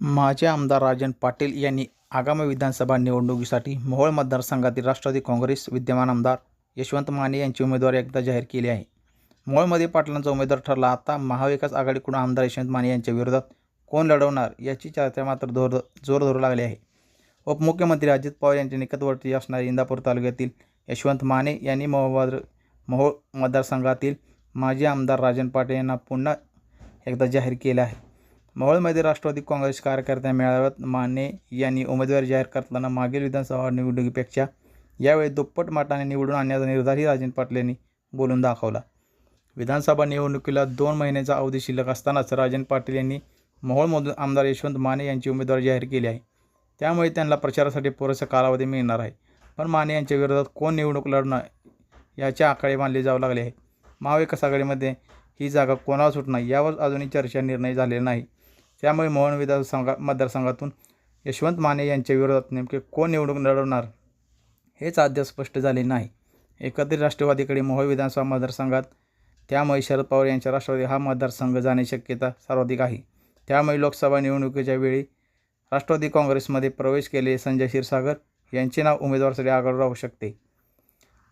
माजी आमदार राजन पाटील यांनी आगामी विधानसभा निवडणुकीसाठी मोहोळ मतदारसंघातील राष्ट्रवादी काँग्रेस विद्यमान आमदार यशवंत माने यांची उमेदवारी एकदा जाहीर केली आहे. मोहोळमध्ये पाटलांचा उमेदवार ठरला आता महाविकास आघाडीकडून आमदार यशवंत माने यांच्या विरोधात कोण लढवणार याची चर्चा मात्र जोर जोर धरू लागली आहे. उपमुख्यमंत्री अजित पवार यांच्या निकटवर्ती असणाऱ्या इंदापूर तालुक्यातील यशवंत माने यांनी मोहबाद मोहोळ मतदारसंघातील माजी आमदार राजन पाटील यांना पुन्हा एकदा जाहीर केला आहे. मोहोळमध्ये राष्ट्रवादी काँग्रेस कार्यकर्त्या मेळाव्यात माने यांनी उमेदवारी जाहीर करताना मागील विधानसभा निवडणुकीपेक्षा यावेळी दुप्पट मताने निवडून आणण्याचा निर्धारही राजन पाटील यांनी बोलून दाखवला. विधानसभा निवडणुकीला दोन महिन्याचा अवधी शिल्लक असतानाच राजन पाटील यांनी मोहोळमधून आमदार यशवंत माने यांची उमेदवारी जाहीर केली आहे. त्यामुळे त्यांना प्रचारासाठी पुरेसा कालावधी मिळणार आहे. पण माने यांच्या विरोधात कोण निवडणूक लढणार याचे आकडे मानले जाऊ लागले आहे. महाविकास आघाडीमध्ये ही जागा कोणाला सुटणार यावर अजूनही चर्चा निर्णय झालेला नाही. त्यामुळे मोहन विधानसंघा मतदारसंघातून यशवंत माने यांच्या विरोधात नेमके कोण निवडणूक लढवणार हेच अद्याप स्पष्ट झाले नाही. एकत्रित राष्ट्रवादीकडे मोहोळ विधानसभा मतदारसंघात त्यामुळे शरद पवार यांच्या राष्ट्रवादी हा मतदारसंघ जाण्याची शक्यता सर्वाधिक आहे. त्यामुळे लोकसभा निवडणुकीच्या वेळी राष्ट्रवादी काँग्रेसमध्ये प्रवेश केलेले संजय क्षीरसागर यांचे नाव उमेदवारासाठी आघाडीवर राहू शकते.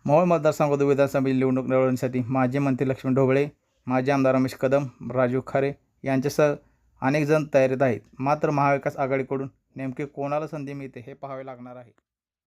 मोहोळ मतदारसंघातून विधानसभा निवडणूक लढवण्यासाठी माजी मंत्री लक्ष्मण ढोबळे माजी आमदार रमेश कदम राजू खरे यांच्यासह अनेक जण तयारीत आहेत. मात्र महाविकास आघाडीकडून नेमके कोणाला संधी मिळते हे पाहावे लागणार आहे.